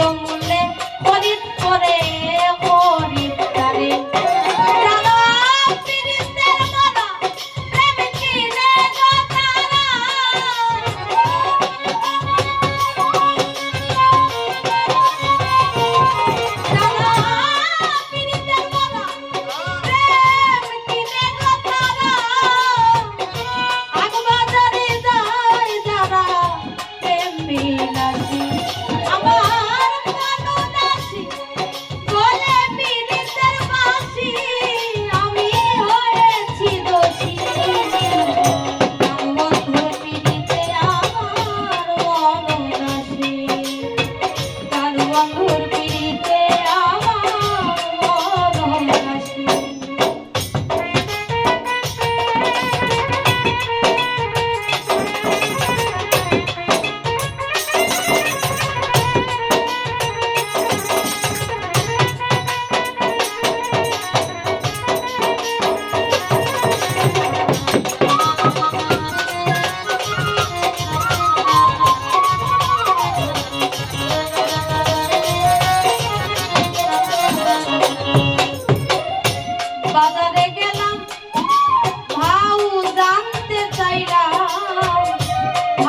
জঙ্গলে খরিদ করে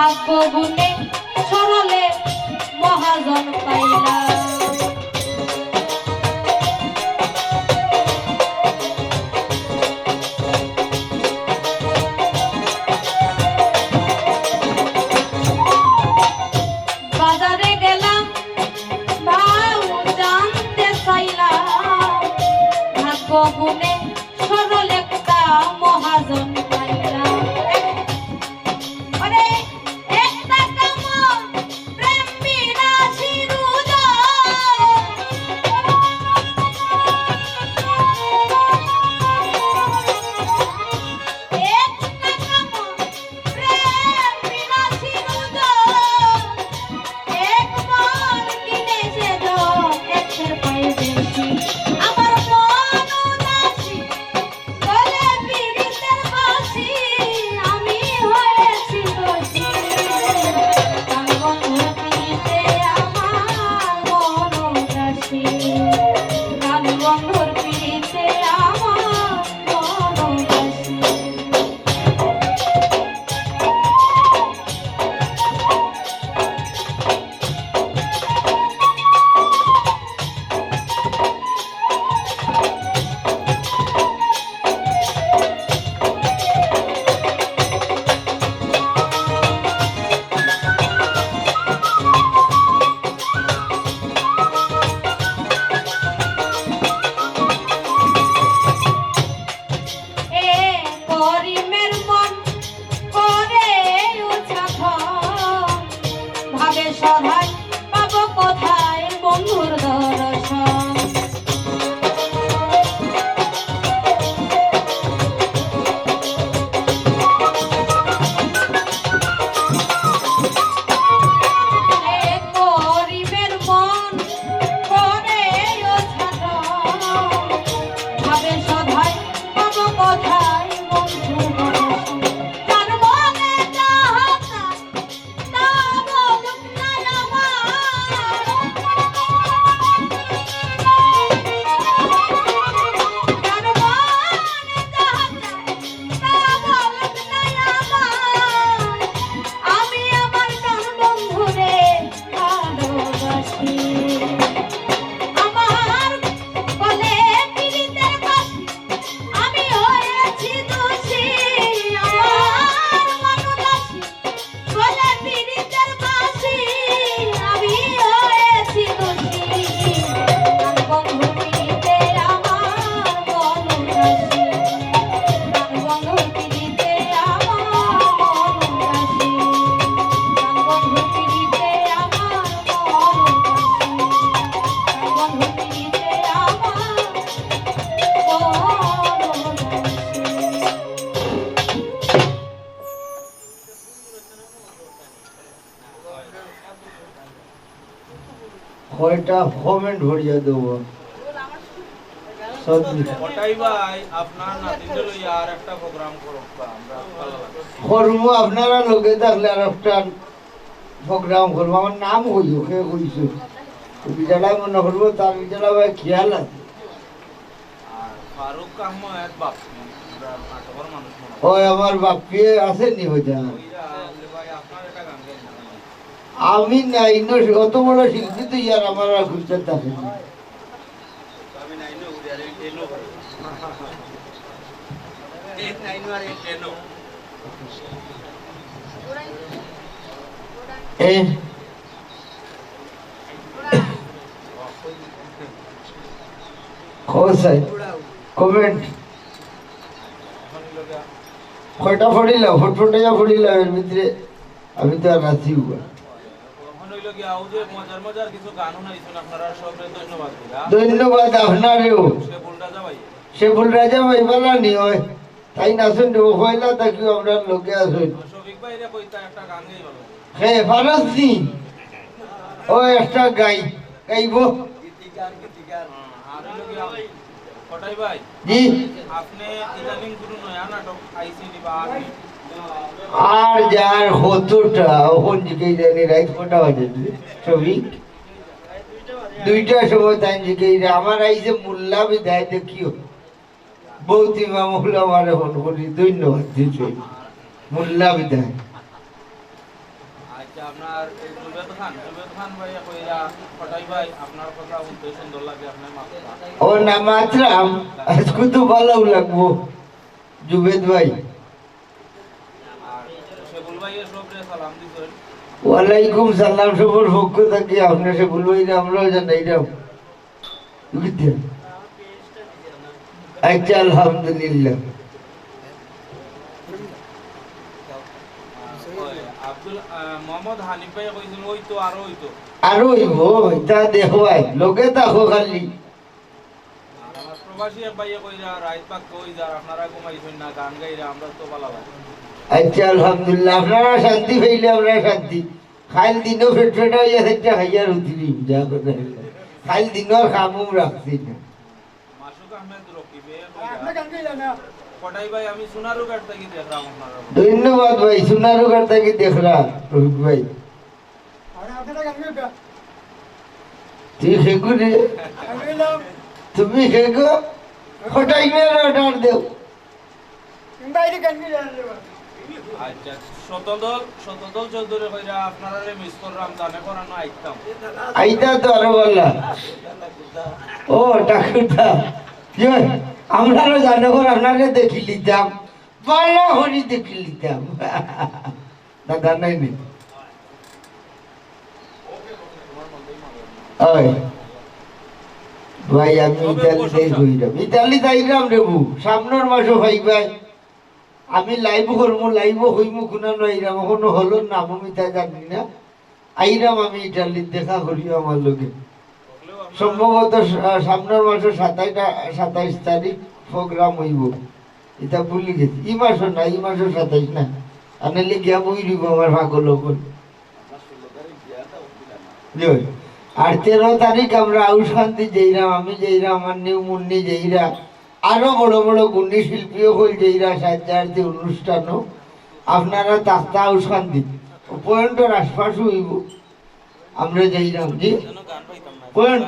ভাগ্য গুণে সরলে মহাজন পাইলাম। you. কয়টা কমেন্ট ভরিয়া দেবো। একটা করব আপনারা লোকে থাকলে আর একটা প্রোগ্রাম করব। আমার নাম হইল কে কইছো? বিচারা মনে করব তার ভাই খেয়াল আছে। ফারুক আহমদ বাপি। ওই আমার বাপিয়ে আসেনি হইতা ওইরা বলে ভাই আপনার একটা গান গাই না। আমি না ইন্ন অত বড় শিল্পী তো ইয়ার আমার আর এ কোসাই কমেন্ট। কয়টা ফড়িলাম ফটফটাইয়া ফড়িলাম এর ভিতরে আমি তো আর নাচি ধন্যবাদ আপনারেও। সে ফুল রাজা ভাইবালা নি হয়। তাই নাচুন হইলা তাকে আমরা লোকে আসুন শফিক ভাই রে কইতা একটা গান গাই ভালো হে ফারাজ নি ও একটা গাই গাইব। আর ভাই? জি। আপনি ইদানিং গুরু নয়া নাটক আইসি দিবা আপনি আর যার হতোটা ওখান থেকে জানি রাইত কটা বাজে। ছবি দুইটার সময় তাই জিকে আমার আইসে মোল্লা বিদায় দেখিও বৌতিমা মোল্লা মারে ফোন করি ধন্যবাদ দিতে মোল্লা বিদায় আপনার এই জুবেদ খান জুবেদ খান ভাই কইরা ফটাই ভাই আপনার কথা শুনতে সুন্দর লাগে আপনার মাথা। ও না মাত্রাম। আজকে তো ভালো লাগবো। জুবেদ ভাই আর সেগুল ভাইয়ের সবরে সালাম দিছেন ওয়ালাইকুম সালাম, সবর পক্ষ থাকি আপনার সে বলব এটা আমরাও জানাইলাম বুঝতে আচ্ছা আলহামদুলিল্লাহ। আপনারা ঘুমাইছেন না, গান গাইরা, আমরা তো ভালো আচ্ছা আলহামদুলিল্লাহ আপনারা শান্তি পাইলে আমরা শান্তি খাইল দিনও ফেট ফেট হইয়া সেটা খাইয়ার উঠিনি যা কথা খাইল দিনও খামুম রাখছি না মাসুক আহমেদ রকিবে ফটাই ভাই আমি সোনারু কাট থেকে দেখলাম আপনারা ধন্যবাদ ভাই সোনারু কার্তা কি দেখরা রোহিত ভাই তুই সেগু রে তুমি সেগু হঠাই মেয়ের অর্ডার দেও আচ্ছা শতদল শতদল চৌধুরী কইরা আপনারা মিস করলাম জানে করানো আইতাম। আইতা তো আরও বললা। ও ঠাকুরদা ইয়ে, আমরাও জানো কর আপনারে দেখি লিতাম হরি দেখি লিতাম দাদা নাই নি। ওই ভাই আমি ইতালি কইরাম ইতালি তাইরাম রে বু সামনের মাসও ভাই ভাই। আমি লাইভ করব, লাইভ হইমু কোনা নাইরাম এখনও হলো নাম আমি তা জানি না। আইরাম আমি ইটালির দেখা করি আমার লোকে সম্ভবত সামনের মাসের সাতাইশ সাতাইশ তারিখ প্রোগ্রাম হইব। এটা ভুলি গেছি। ই মাসও না, ই মাসের সাতাইশ না। আনালে গিয়া বই দিব আমার ওপর আর তেরো তারিখ আমরা আউশ শান্তি যেইরা আমি যেইরা আমার নিউ মুন্নি যেইরা। আরও বড় বড় গুণী শিল্পীও হল যেইরা সাহায্যার্থী অনুষ্ঠানও। আপনারা তাস্তা আউশ শান্তি পয়েন্ট আশপাশ হইব। আমরা যাই জি পয়েন্ট